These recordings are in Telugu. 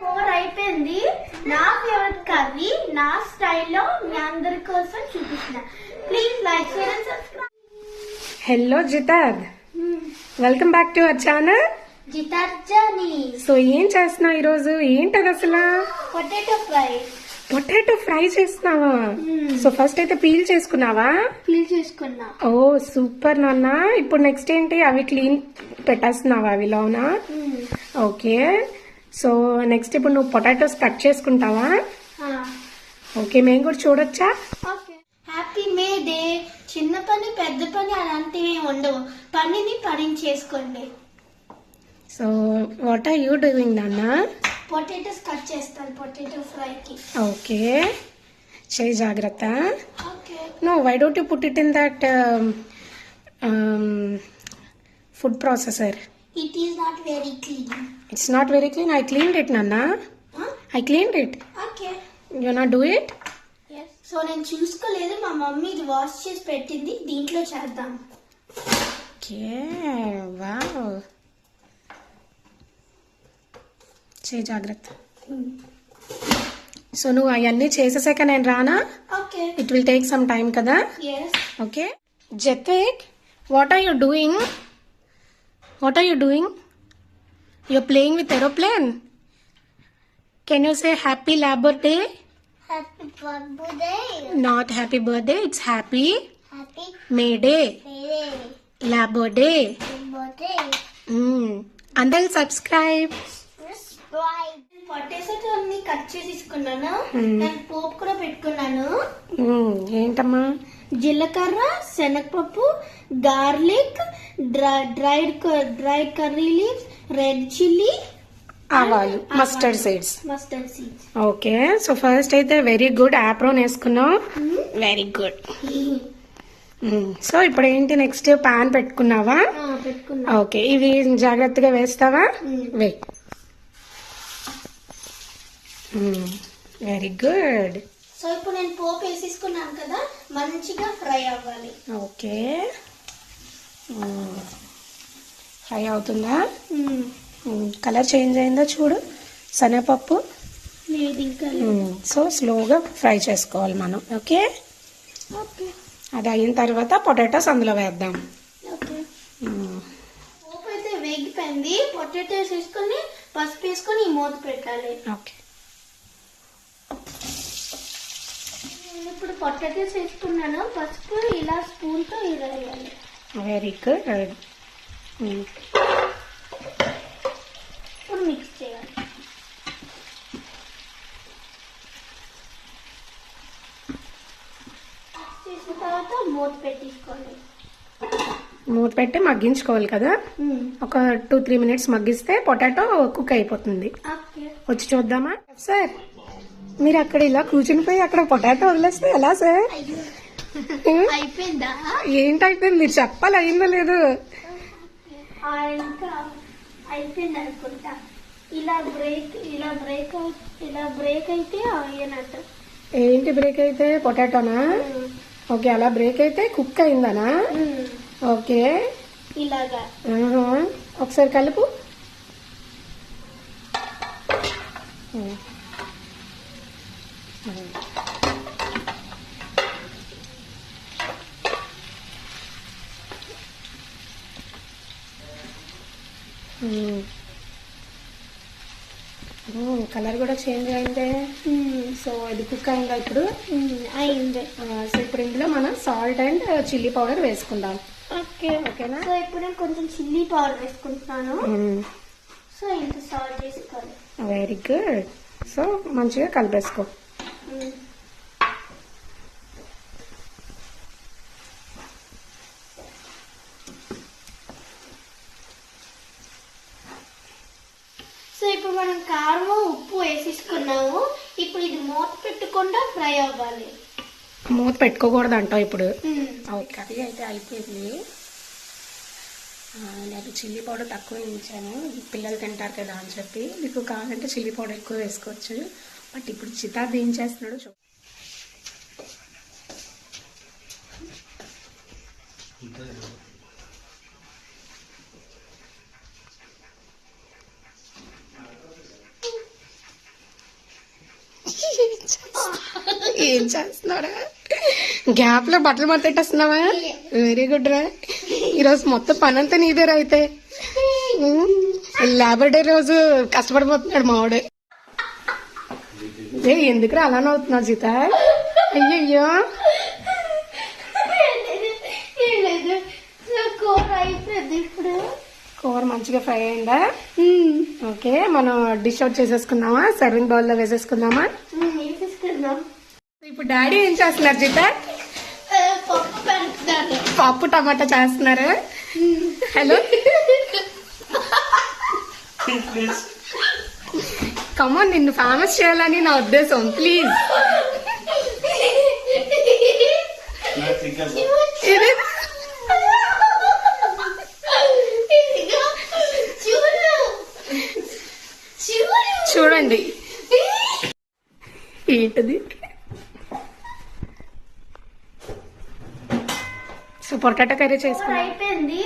కూర అయిపోయింది. నా ఫేవరెట్ కర్రీ నా స్టైల్లో మీ అందరి కోసం చూపిస్తున్నా. Please like share and subscribe hello జితాద్ welcome back to our channel జితర్జని so ఏం చేస్తున్నావు ఈరోజు? ఏంటది అసలు? పొటాటో ఫ్రై పొటాటో ఫ్రై చేస్తున్నావా? సో ఫస్ట్ అయితే పీల్ చేసుకున్నావా? ఫిల్ చేసుకున్నా. ఓ సూపర్ నాన్న. ఇప్పుడు నెక్స్ట్ ఏంటి? అవి క్లీన్ పెట్టేస్తున్నావా అవి లోనా? ఓకే సో నెక్స్ట్ ఇప్పుడు నువ్వు పొటాటోస్ కట్ చేసుకుంటావా? ఓకే మేము కూడా చూడొచ్చా? ఓకే హ్యాపీ మే డే చిన్న పని పెద్ద పని అలాంటివి ఉండవు. పనిని పని చేసుకోండి so what are you doing నాన్న పొటాటోస్ కట్ చేస్తాను పొటాటో ఫ్రైకి ఓకే చేయి జాగ్రత్త. Okay No, why don't you put it in that um, it is not very clean It's not very clean. I cleaned it, Nana. I cleaned it. Okay You wanna do it? So నేను చూసుకోలేదు. మా మమ్మీ ఇది వాష్ చేసి పెట్టింది. దీంట్లో చేద్దాం. Okay. Wow. చేయి జాగ్రత్త. సో నువ్వు అవన్నీ చేసేసాక నేను రానా? Okay it will take some time కదా? Yes okay Jatvik what are you doing what are you doing you're playing with aeroplane can you say happy labor day happy birthday not happy birthday it's happy happy may day birthday labor day birthday mm. and then subscribe potato అన్ని కట్ చేసి తీసుకున్నాను Hmm. నేను పోపు కూడా పెట్టుకున్నాను mm. ఏంటమ్మా జీలకర్ర శనగపప్పు garlic dried dried curry leaves red chilli ఆవాలు mustard seeds. Mustard seeds. Okay so first అయితే వెరీ గుడ్ యాప్రోన్ వేసుకున్నాం వెరీ గుడ్. సో ఇప్పుడు ఏంటి నెక్స్ట్ పాన్ పెట్టుకున్నావా? పెట్టుకున్నా. ఓకే ఇవి జాగ్రత్తగా వేస్తావా? Mm. వే వెరీ గుడ్. సో ఇప్పుడు నేను పోపు వేసేసుకున్నాను కదా మంచిగా ఫ్రై అవ్వాలి. ఓకే. ఫ్రై అవుతుందా? కలర్ చేంజ్ అయిందా చూడు? శనగపప్పు? లేదు ఇంకా సో స్లోగా ఫ్రై చేసుకోవాలి మనం ఓకే? ఓకే. అది అయిన తర్వాత పొటాటోస్ అందులో వేద్దాం. ఓకే. పోపు అయితే వేగిపోయింది. పొటాటోస్ వేసుకొని పసుపు వేసుకొని ఈ మూత పెట్టాలి. ఓకే. నేను ఇప్పుడు పొటాటోస్ వేసుకున్నాను పసుపు ఇలా స్పూన్తో ఇలా వేయాలి వెరీ గుడ్ ఇప్పుడు మిక్స్ చేయాలి. చేసిన తర్వాత మూత పెట్టేసుకోండి మూత పెట్టి మగ్గించుకోవాలి కదా? ఒక టూ త్రీ మినిట్స్ మగ్గిస్తే పొటాటో కుక్ అయిపోతుంది. వచ్చి చూద్దామా? సార్ మీరు అక్కడ ఇలా కూర్చుని పోయి అక్కడ పొటాటో వదిలేస్తే ఎలా సార్? అయిపోయిందా? ఏంటైతే మీరు చెప్పాలి అయిందో లేదు అయిపోయింది అనుకుంటా. ఇలా బ్రేక్ ఇలా బ్రేక్ ఇలా బ్రేక్ అయితే అయ్యనట్టు. ఏంటి బ్రేక్ అయితే? పొటాటోనా? ఓకే అలా బ్రేక్ అయితే కుక్ అయిందనా? ఓకే. ఇలాగా. ఒకసారి కలుపు. కలర్ కూడా చేంజ్ అయిందే. సో ఇది కుక్ అయిందా ఇప్పుడు? అయింది. సో ఇప్పుడు ఇందులో మనం సాల్ట్ అండ్ చిల్లీ పౌడర్ వేసుకుందాం. ఓకే. ఓకేనా? సో ఇప్పుడు నేను కొంచెం చిల్లీ పౌడర్ వేసుకుంటున్నాను. సో ఇంత సాల్ట్ వేసుకోవాలి. వెరీ గుడ్ సో మంచిగా కలిపేసుకో. సో ఇప్పుడు మనం కారం ఉప్పు వేసేసుకున్నాము. ఇప్పుడు ఇది మూత పెట్టకుండా ఫ్రై అవ్వాలి. మూత పెట్టుకోకూడదు అంటావు ఇప్పుడు ఓకే కర్రీ అయితే అయిపోయింది. నేను చిల్లీ పౌడర్ తక్కువ వేయించాను. పిల్లలు తింటారు కదా అని చెప్పి. మీకు కావాలంటే చిల్లీ పౌడర్ ఎక్కువ వేసుకోవచ్చు. బట్ ఇప్పుడు చితార్థ ఏం చేస్తున్నాడో చూ ఏం చేస్తున్నారా? గ్యాప్లో బట్టలు మొత్తేస్తున్నావా వెరీ గుడ్ రా. ఈరోజు మొత్తం పని అంతా నీదేరా అయితే. లేబర్ డే రోజు కష్టపడిపోతున్నాడు మావాడే. ఏ ఎందుకురా అలా అవుతున్నావు సీత? అయ్యయ్యో. కూర అయిపోయింది ఇప్పుడు కూర మంచిగా ఫ్రై అయిందా? ఓకే మనం డిష్ అవుట్ చేసేసుకుందామా? సర్వింగ్ బౌల్లో వేసేసుకుందామా? ఇప్పుడు డాడీ ఏం చేస్తున్నారు జీత పప్పు టమాటా చేస్తున్నారు. హలో. కమన్ నిన్ను ఫేమస్ చేయాలని నా ఉద్దేశం ప్లీజ్ చూడండి. ఏంటది? సో పొటాటో కర్రీ కూర చేసుకున్నాం అయిపోయింది.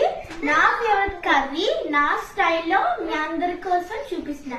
నా ఫేవరెట్ కర్రీ నా స్టైల్లో మీ అందరి కోసం చూపిస్తున్నా.